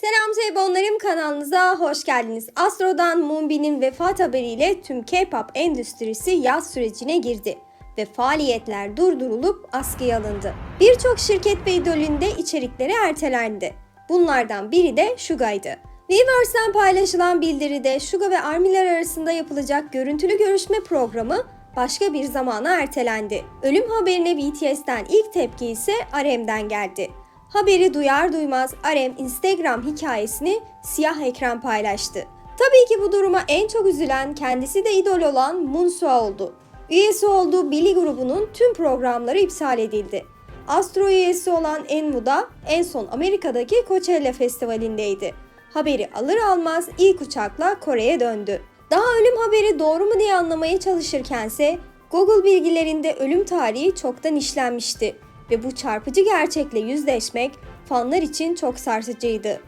Selam Zeybonlarım kanalınıza hoş geldiniz. Astro'dan Moonbin'in vefat haberiyle tüm K-pop endüstrisi yaz sürecine girdi ve faaliyetler durdurulup askıya alındı. Birçok şirket ve idolünde içerikleri ertelendi. Bunlardan biri de Suga'ydı. Weverse'den paylaşılan bildiride Suga ve ARMY'ler arasında yapılacak görüntülü görüşme programı başka bir zamana ertelendi. Ölüm haberine BTS'ten ilk tepki ise RM'den geldi. Haberi duyar duymaz RM Instagram hikayesini siyah ekran paylaştı. Tabii ki bu duruma en çok üzülen kendisi de idol olan Munsua oldu. Üyesi olduğu Billy grubunun tüm programları iptal edildi. Astro üyesi olan Enmu da en son Amerika'daki Coachella Festivali'ndeydi. Haberi alır almaz ilk uçakla Kore'ye döndü. Daha ölüm haberi doğru mu diye anlamaya çalışırkense Google bilgilerinde ölüm tarihi çoktan işlenmişti ve bu çarpıcı gerçekle yüzleşmek fanlar için çok sarsıcıydı.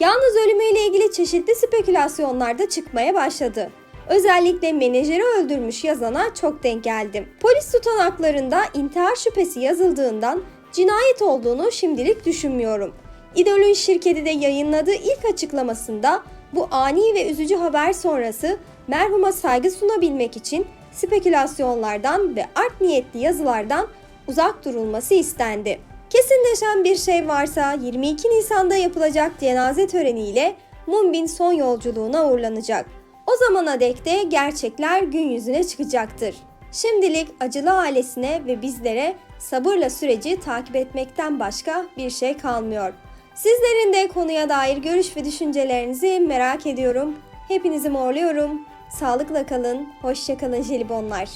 Yalnız ölümüyle ilgili çeşitli spekülasyonlar da çıkmaya başladı. Özellikle menajeri öldürmüş yazana çok denk geldim. Polis tutanaklarında intihar şüphesi yazıldığından cinayet olduğunu şimdilik düşünmüyorum. İdol'ün şirketi de yayınladığı ilk açıklamasında bu ani ve üzücü haber sonrası merhuma saygı sunabilmek için spekülasyonlardan ve art niyetli yazılardan uzak durulması istendi. Kesinleşen bir şey varsa 22 Nisan'da yapılacak cenaze töreniyle Moonbin son yolculuğuna uğurlanacak. O zamana dek de gerçekler gün yüzüne çıkacaktır. Şimdilik acılı ailesine ve bizlere sabırla süreci takip etmekten başka bir şey kalmıyor. Sizlerin de konuya dair görüş ve düşüncelerinizi merak ediyorum. Hepinizi morluyorum. Sağlıkla kalın, hoşça kalın jelibonlar.